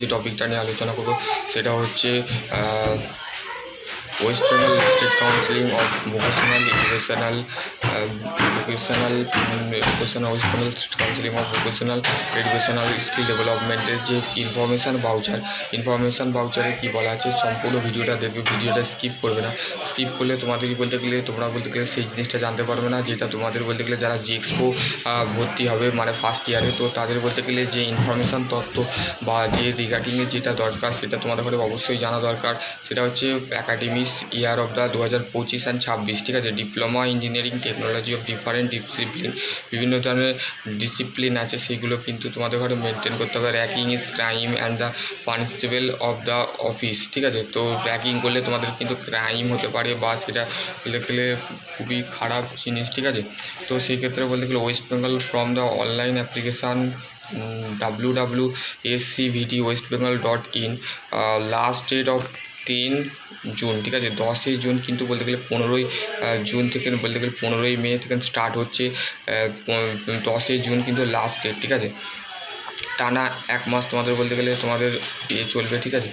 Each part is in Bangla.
যে টপিকটা নিয়ে আলোচনা করব সেটা হচ্ছে West Bengal state counselling of vocational educational vocational educational West Bengal state counselling of vocational educational skill ডেভেলপমেন্টের যে ইনফরমেশান ভাউচার ইনফরমেশান ভাউচারে কী বলা আছে সম্পূর্ণ ভিডিওটা দেখবে, ভিডিওটা স্কিপ করবে না। স্কিপ করলে তোমাদের বলতে গেলে, তোমরা বলতে গেলে সেই জিনিসটা জানতে পারবে না, যেটা তোমাদের বলতে গেলে যারা জি এক্সপো ভর্তি হবে মানে ফার্স্ট ইয়ারে তো তাদের বলতে গেলে যে ইনফরমেশান তথ্য বা যে রিগার্ডিংয়ে যেটা দরকার, সেটা তোমাদের অবশ্যই জানা দরকার। সেটা হচ্ছে অ্যাকাডেমিস ইয়ার অফ দ্য দু হাজার পঁচিশ অ্যান্ড ছাব্বিশ, ঠিক আছে? Diploma engineering technology of different discipline বিভিন্ন ধরনের ডিসিপ্লিন আছে, সেগুলো কিন্তু তোমাদের ঘরে মেনটেন করতে হবে। Ragging is crime and the punishable of the office ঠিক আছে? তো র্যাকিং করলে তোমাদের কিন্তু ক্রাইম হতে পারে বা সেটা বলতে গেলে খুবই খারাপ জিনিস, ঠিক আছে? তো সেই ক্ষেত্রে বলতে গেলে West Bengal from the online application W W S C VT West Bengal dot in last date of তিন জুন, ঠিক আছে? দশই জুন কিন্তু বলতে গেলে পনেরোই জুন থেকে বলতে গেলে পনেরোই মে থেকে স্টার্ট হচ্ছে দশই জুন কিন্তু লাস্ট ডেট ঠিক আছে? টানা এক মাস তোমাদের বলতে গেলে তোমাদের ইয়ে চলবে, ঠিক আছে?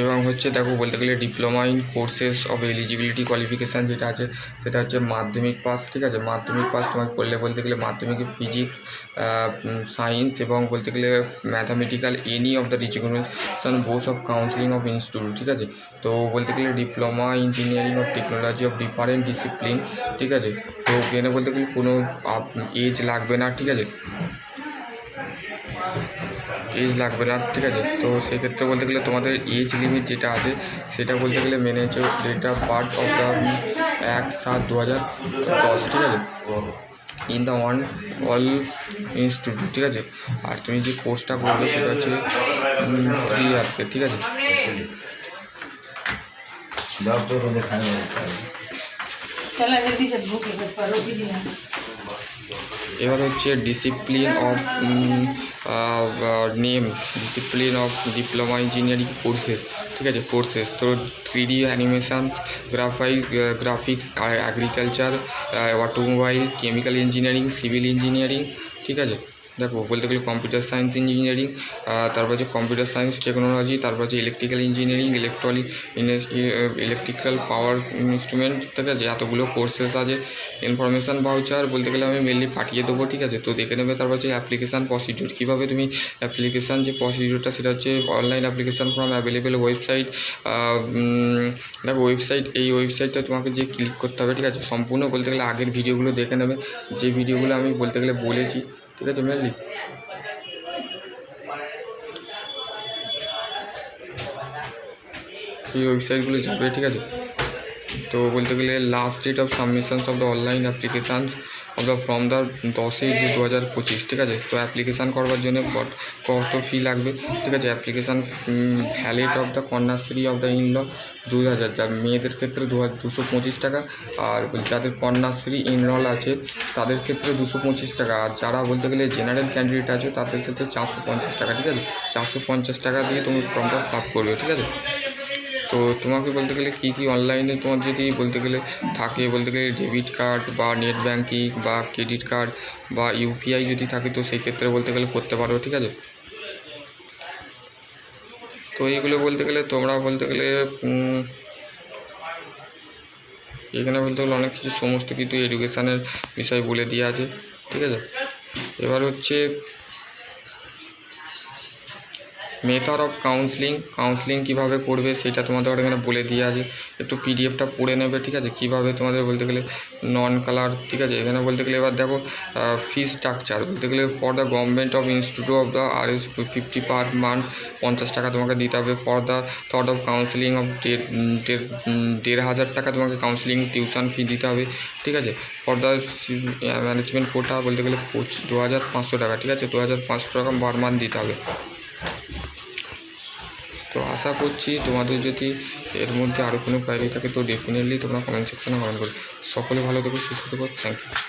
এবং হচ্ছে দেখো বলতে গেলে diploma in courses of eligibility qualification যেটা আছে, সেটা হচ্ছে মাধ্যমিক পাস ঠিক আছে? মাধ্যমিক পাস তোমাকে করলে বলতে গেলে মাধ্যমিকে ফিজিক্স সায়েন্স এবং বলতে গেলে mathematical any of the recognition boards of counselling of institute ঠিক আছে? তো বলতে গেলে diploma engineering of technology of different discipline ঠিক আছে? তো এখানে বলতে গেলে কোনো এজ লাগবে না, ঠিক আছে? এজ লাগবে না ঠিক আছে তো সেক্ষেত্রে বলতে গেলে তোমাদের এজ লিমিট যেটা আছে সেটা বলতে গেলে মেনে হচ্ছে date of birth of the এক সাত দু হাজার দশ ঠিক আছে in the one all institute ঠিক আছে আর তুমি যে কোর্সটা করবে সেটা হচ্ছে থ্রি ইয়ার্সের ঠিক আছে चला जल्दी से भूख लगे पर रोटी दिया এবার হচ্ছে discipline of name discipline of diploma engineering courses ঠিক আছে? কোর্সেস তো three D animation গ্রাফাই graphics agriculture automobile chemical engineering civil engineering ঠিক আছে? দেখো বলতে গেলে কম্পিউটার সায়েন্স ইঞ্জিনিয়ারিং তারপর হচ্ছে কম্পিউটার সায়েন্স টেকনোলজি তারপর হচ্ছে electrical engineering electronic electrical power instrument ঠিক আছে এতগুলো কোর্সেস আছে ইনফরমেশান ভাউচার বলতে গেলে আমি মেনলি পাঠিয়ে দেবো, ঠিক আছে? তো দেখে নেবে তারপর হচ্ছে অ্যাপ্লিকেশান প্রসিডিউর কীভাবে তুমি অ্যাপ্লিকেশান যে প্রসিডিউরটা সেটা হচ্ছে online application form available website দেখো ওয়েবসাইট এই ওয়েবসাইটটা তোমাকে যে ক্লিক করতে হবে, ঠিক আছে? সম্পূর্ণ বলতে গেলে আগের ভিডিওগুলো দেখে নেবে। যে ভিডিওগুলো আমি বলতে গেলে বলেছি ঠিক আছে, মেনলি। এই ওয়েবসাইটগুলো যাবে, ঠিক আছে? তো বলতে গেলে last date of submissions of the online applications the from the দশই জুন দু হাজার পঁচিশ, ঠিক আছে? তো অ্যাপ্লিকেশান করবার জন্য কত ফি লাগবে? ঠিক আছে application valid of the Kanyashree of the enol দু হাজার যা মেয়েদের ক্ষেত্রে দু হাজার দুশো পঁচিশ টাকা, আর যাদের কন্যাশ্রী ইনরল আছে, তাদের ক্ষেত্রে দুশো পঁচিশ টাকা, আর যারা বলতে গেলে জেনারেল ক্যান্ডিডেট আছে, তাদের ক্ষেত্রে চারশো পঞ্চাশ টাকা, ঠিক আছে? চারশো পঞ্চাশ টাকা দিয়ে তুমি ফর্মটা ফিল করবে, ঠিক আছে? তো তোমাকে বলতে গেলে কী কী অনলাইনে তোমার যদি বলতে গেলে থাকে, বলতে গেলে ডেবিট কার্ড বা নেট ব্যাঙ্কিং বা ক্রেডিট কার্ড বা ইউপিআই যদি থাকে, তো সেই ক্ষেত্রে বলতে গেলে করতে পারো, ঠিক আছে? তো এইগুলো বলতে গেলে তোমরা বলতে গেলে এখানে বলতে গেলে অনেক কিছু সমস্ত কিছু এডুকেশানের বিষয় বলে দেওয়া আছে, ঠিক আছে? এবার হচ্ছে মেথড অফ কাউন্সিলিং কাউন্সিলিং কীভাবে করবে সেটা তোমাদের এখানে বলে দিয়ে আছে। একটু পিডিএফটা পড়ে নেবে, ঠিক আছে? কীভাবে তোমাদের বলতে গেলে নন কালার ঠিক আছে? এখানে বলতে গেলে এবার দেখো ফি স্ট্রাকচার বলতে গেলে for the government of institute of the R S fifty per month পঞ্চাশ টাকা তোমাকে দিতে হবে। For the thought of counselling of দেড় দেড় হাজার টাকা তোমাকে কাউন্সিলিং টিউশন ফি দিতে হবে, ঠিক আছে? ফর দ্য ম্যানেজমেন্ট কোটা বলতে গেলে দু হাজার পাঁচশো টাকা, ঠিক আছে? দু হাজার পাঁচশো টাকা পার মান্থ দিতে হবে। তো আশা করছি তোমাদের যদি এর মধ্যে আরও কোনো কোয়ারি থাকে, তো ডেফিনেটলি তোমরা কমেন্ট সেকশনে কমেন্ট করো সকলে ভালো থেকো, সুস্থ থেকো থ্যাংক ইউ